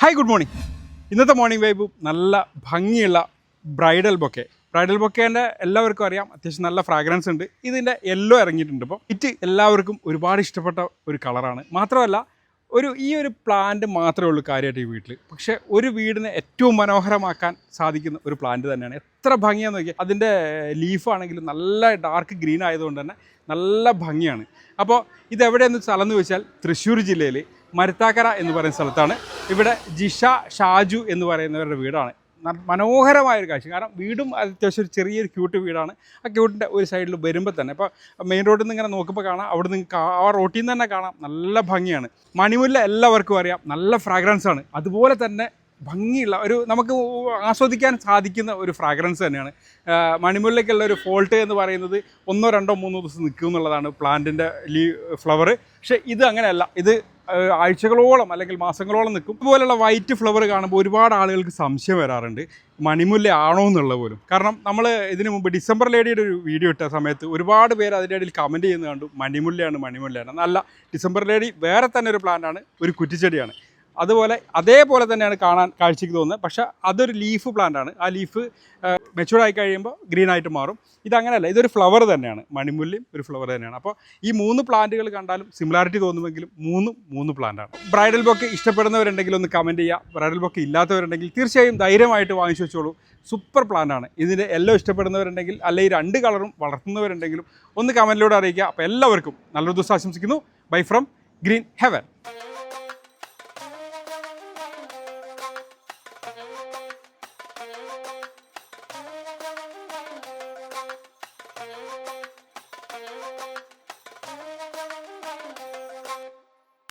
Hi good morning ഇന്നത്തെ morning vibe നല്ല ഭംഗിയുള്ള ബ്രൈഡൽ ബൊക്കെ ബ്രൈഡൽ ബൊക്കേന്റെ എല്ലാവർക്കും അറിയാം അത്യാവശ്യം നല്ല ഫ്രാഗ്രൻസ് ഉണ്ട്. ഇതിന്റെ യെല്ലോ ഇറങ്ങിയിട്ടുണ്ട് ഇപ്പോൾ ഇറ്റ് എല്ലാവർക്കും ഒരുപാട് ഇഷ്ടപ്പെട്ട ഒരു കളറാണ് മാത്രമല്ല ഒരു ഈ ഒരു പ്ലാന്റ് മാത്രമേ ഉള്ളൂ കാര്യമായിട്ട് ഈ വീട്ടിൽ പക്ഷേ ഒരു വീടിനെ ഏറ്റവും മനോഹരമാക്കാൻ സാധിക്കുന്ന ഒരു പ്ലാന്റ് തന്നെയാണ്. എത്ര ഭംഗിയാന്ന് നോക്കിയാൽ അതിന്റെ ലീഫാണെങ്കിലും നല്ല ഡാർക്ക് ഗ്രീൻ ആയതുകൊണ്ട് തന്നെ നല്ല ഭംഗിയാണ്. അപ്പോൾ ഇതെവിടെയെന്ന് സ്ഥലം എന്ന് വെച്ചാൽ തൃശ്ശൂർ ജില്ലയിൽ മരുത്താക്കര എന്ന് പറയുന്ന സ്ഥലത്താണ് ഇവിടെ ജിഷ ഷാജു എന്ന് പറയുന്നവരുടെ വീടാണ്. മനോഹരമായൊരു കാഴ്ച. കാരണം വീടും അത്യാവശ്യം ഒരു ചെറിയൊരു ക്യൂട്ട് വീടാണ്. ആ ക്യൂട്ടിന്റെ ഒരു സൈഡിൽ വരുമ്പോൾ തന്നെ ഇപ്പോൾ മെയിൻ റോഡിൽ നിന്ന് ഇങ്ങനെ നോക്കുമ്പോൾ കാണാം അവിടെ നിന്ന് ആ റോട്ടിൽ നിന്ന് തന്നെ കാണാം. നല്ല ഭംഗിയാണ്. മണിമുല്ല എല്ലാവർക്കും അറിയാം. നല്ല ഫ്രാഗ്രൻസ് ആണ്. അതുപോലെ തന്നെ ഭംഗിയുള്ള ഒരു നമുക്ക് ആസ്വദിക്കാൻ സാധിക്കുന്ന ഒരു ഫ്രാഗ്രൻസ് തന്നെയാണ്. മണിമുല്ലയ്ക്കുള്ള ഒരു ഫോൾട്ട് എന്ന് പറയുന്നത് ഒന്നോ രണ്ടോ മൂന്നോ ദിവസം നിൽക്കും എന്നുള്ളതാണ് പ്ലാന്റിന്റെ ലീ ഫ്ലവർ പക്ഷേ ഇത് അങ്ങനെയല്ല. ഇത് ആഴ്ചകളോളം അല്ലെങ്കിൽ മാസങ്ങളോളം നിൽക്കും. ഇതുപോലെയുള്ള വൈറ്റ് ഫ്ലവർ കാണുമ്പോൾ ഒരുപാട് ആളുകൾക്ക് സംശയം വരാറുണ്ട്. മണിമുല്ല ആണോ എന്നുള്ള പോലും. കാരണം നമ്മൾ ഇതിന് മുമ്പ് ഡിസംബർ ലേഡിയുടെ ഒരു വീഡിയോ ഇട്ട സമയത്ത് ഒരുപാട് പേര് അതിന്റെ ഇടയിൽ കമന്റ് ചെയ്യുന്നത് കണ്ടു. മണിമുല്ലയാണ് മണിമുല്ലയാണ്. നല്ല ഡിസംബർ ലേഡി വേറെ തന്നെ ഒരു പ്ലാന്റാണ് ഒരു കുറ്റിച്ചെടിയാണ്. അതുപോലെ അതേപോലെ തന്നെയാണ് കാണാൻ കാഴ്ചയ്ക്ക് തോന്നുന്നത്. പക്ഷേ അതൊരു ലീഫ് പ്ലാന്റ് ആണ്. ആ ലീഫ് മെച്ചൂർഡ് ആയി കഴിയുമ്പോൾ ഗ്രീൻ ആയിട്ട് മാറും. ഇതങ്ങനെയല്ല ഇതൊരു ഫ്ലവർ തന്നെയാണ്. മണിമുല്ലയും ഒരു ഫ്ലവർ തന്നെയാണ്. അപ്പോൾ ഈ മൂന്ന് പ്ലാന്റുകൾ കണ്ടാലും സിമിലാരിറ്റി തോന്നുമെങ്കിലും മൂന്നും മൂന്ന് പ്ലാന്റ് ആണ്. ബ്രൈഡൽ ബൊക്കെ ഇഷ്ടപ്പെടുന്നവരുണ്ടെങ്കിൽ ഒന്ന് കമന്റ് ചെയ്യുക. ബ്രൈഡൽ ബൊക്കെ ഇല്ലാത്തവരുണ്ടെങ്കിൽ തീർച്ചയായും ധൈര്യമായിട്ട് വാങ്ങിച്ചു വെച്ചോളൂ. സൂപ്പർ പ്ലാന്റ് ആണ്. ഇതിന്റെ എല്ലാം ഇഷ്ടപ്പെടുന്നവരുണ്ടെങ്കിൽ ഈ രണ്ട് കളറും വളർത്തുന്നവരുണ്ടെങ്കിലും ഒന്ന് കമന്റിലൂടെ അറിയിക്കുക. അപ്പോൾ എല്ലാവർക്കും നല്ലൊരു ദിവസം ആശംസിക്കുന്നു. Bye from Green Heaven Thank you.